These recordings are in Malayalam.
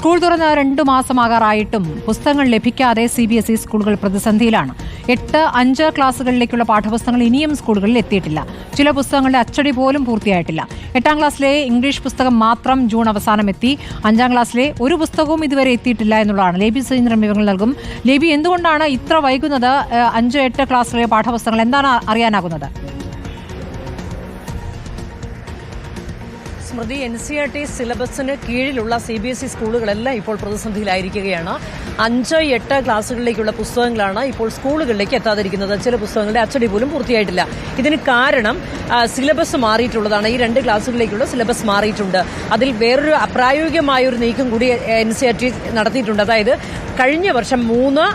സ്കൂൾ തുറന്ന് രണ്ടു മാസമാകാറായിട്ടും പുസ്തകങ്ങൾ ലഭിക്കാതെ സി ബി എസ് ഇ സ്കൂളുകൾ പ്രതിസന്ധിയിലാണ്. എട്ട് അഞ്ച് ക്ലാസ്സുകളിലേക്കുള്ള പാഠപുസ്തകങ്ങൾ ഇനിയും സ്കൂളുകളിൽ എത്തിയിട്ടില്ല. ചില പുസ്തകങ്ങളുടെ അച്ചടി പോലും പൂർത്തിയായിട്ടില്ല. എട്ടാം ക്ലാസ്സിലെ ഇംഗ്ലീഷ് പുസ്തകം മാത്രം ജൂൺ അവസാനം എത്തി അഞ്ചാം ക്ലാസ്സിലെ ഒരു പുസ്തകവും ഇതുവരെ എത്തിയിട്ടില്ല എന്നുള്ളതാണ്. ലേബി സുരേന്ദ്രൻ വിവരങ്ങൾ നൽകും. ലേബി എന്തുകൊണ്ടാണ് ഇത്ര വൈകുന്നത് അഞ്ച് എട്ട് ക്ലാസ്സിലെ പാഠപുസ്തകങ്ങൾ? എന്താണ് അറിയാനാകുന്നത്? Smriti N C R T സിലബസിന് കീഴിലുള്ള സി ബി എസ് ഇ സ്കൂളുകളെല്ലാം ഇപ്പോൾ പ്രതിസന്ധിയിലായിരിക്കുകയാണ്. അഞ്ച് എട്ട് ക്ലാസ്സുകളിലേക്കുള്ള പുസ്തകങ്ങളാണ് ഇപ്പോൾ സ്കൂളുകളിലേക്ക് എത്താതിരിക്കുന്നത്. ചില പുസ്തകങ്ങളുടെ അച്ചടി പോലും പൂർത്തിയായിട്ടില്ല. ഇതിന് കാരണം സിലബസ് മാറിയിട്ടുള്ളതാണ്. ഈ രണ്ട് ക്ലാസ്സുകളിലേക്കുള്ള സിലബസ് മാറിയിട്ടുണ്ട്. അതിൽ വേറൊരു അപ്രായോഗികമായ ഒരു നീക്കം കൂടി എൻ സി ആർ ടി നടത്തിയിട്ടുണ്ട്. അതായത് കഴിഞ്ഞ വർഷം മൂന്ന്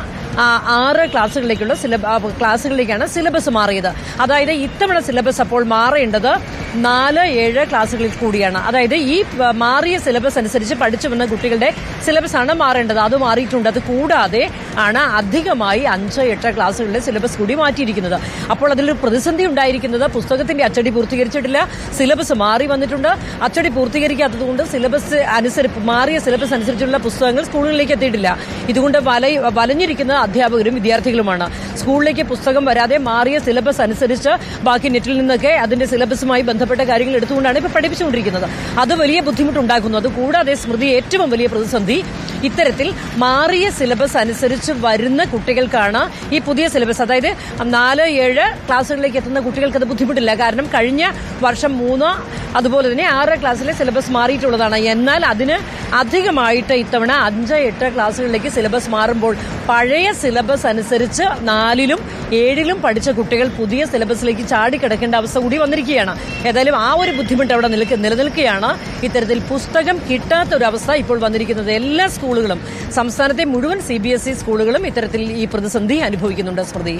ആറ് ക്ലാസ്സുകളിലേക്കുള്ള സിലബ ക്ലാസ്സുകളിലേക്കാണ് സിലബസ് മാറിയത്. അതായത് ഇത്തവണ സിലബസ് അപ്പോൾ മാറേണ്ടത് നാല് ഏഴ് ക്ലാസ്സുകളിൽ കൂടിയാണ്. അതായത് ഈ മാറിയ സിലബസ് അനുസരിച്ച് പഠിച്ചു വന്ന കുട്ടികളുടെ സിലബസ് ആണ് മാറേണ്ടത്. അത് മാറിയിട്ടുണ്ട്. അത് കൂടാതെ ആണ് അധികമായി അഞ്ച് എട്ട് ക്ലാസ്സുകളിലെ സിലബസ് കൂടി മാറ്റിയിരിക്കുന്നത്. അപ്പോൾ അതിലൊരു പ്രതിസന്ധി ഉണ്ടായിരിക്കുന്നത് പുസ്തകത്തിന്റെ അച്ചടി പൂർത്തീകരിച്ചിട്ടില്ല. സിലബസ് മാറി വന്നിട്ടുണ്ട്. അച്ചടി പൂർത്തീകരിക്കാത്തതുകൊണ്ട് സിലബസ് അനുസരിച്ച് മാറിയ സിലബസ് അനുസരിച്ചുള്ള പുസ്തകങ്ങൾ സ്കൂളുകളിലേക്ക് എത്തിയിട്ടില്ല. ഇതുകൊണ്ട് വല വലഞ്ഞിരിക്കുന്ന അധ്യാപകരും വിദ്യാർത്ഥികളുമാണ്. സ്കൂളിലേക്ക് പുസ്തകം വരാതെ മാറിയ സിലബസ് അനുസരിച്ച് ബാക്കി നെറ്റിൽ നിന്നൊക്കെ അതിന്റെ സിലബസുമായി ബന്ധപ്പെട്ട കാര്യങ്ങൾ എടുത്തുകൊണ്ടാണ് ഇപ്പോൾ പഠിപ്പിച്ചുകൊണ്ടിരിക്കുന്നത്. അത് വലിയ ബുദ്ധിമുട്ടുണ്ടാക്കുന്നു. അത് കൂടാതെ സ്മൃതി ഏറ്റവും വലിയ പ്രതിസന്ധി ഇത്തരത്തിൽ മാറിയ സിലബസ് അനുസരിച്ച് വരുന്ന കുട്ടികൾക്കാണ് ഈ പുതിയ സിലബസ്. അതായത് നാല് ഏഴ് ക്ലാസ്സുകളിലേക്ക് എത്തുന്ന കുട്ടികൾക്ക് അത് ബുദ്ധിമുട്ടില്ല. കാരണം കഴിഞ്ഞ വർഷം മൂന്നോ അതുപോലെ തന്നെ ആറ് ക്ലാസ്സിലെ സിലബസ് മാറിയിട്ടുള്ളതാണ്. എന്നാൽ അതിന് അധികമായിട്ട് ഇത്തവണ അഞ്ച് എട്ട് ക്ലാസ്സുകളിലേക്ക് സിലബസ് മാറുമ്പോൾ പഴയ സിലബസ് അനുസരിച്ച് നാലിലും ഏഴിലും പഠിച്ച കുട്ടികൾ പുതിയ സിലബസിലേക്ക് ചാടിക്കിടക്കേണ്ട അവസ്ഥ കൂടി വന്നിരിക്കുകയാണ്. ഏതായാലും ആ ഒരു ബുദ്ധിമുട്ട് അവിടെ നിൽക്ക നിലനിൽക്കുകയാണ്. ഇത്തരത്തിൽ പുസ്തകം കിട്ടാത്ത ഒരു അവസ്ഥ ഇപ്പോൾ വന്നിരിക്കുന്നത് എല്ലാ സ്കൂളുകളും. സംസ്ഥാനത്തെ മുഴുവൻ സി ഇ സ്കൂളുകളും ഇത്തരത്തിൽ ഈ പ്രതിസന്ധി അനുഭവിക്കുന്നുണ്ട് സ്മൃതി.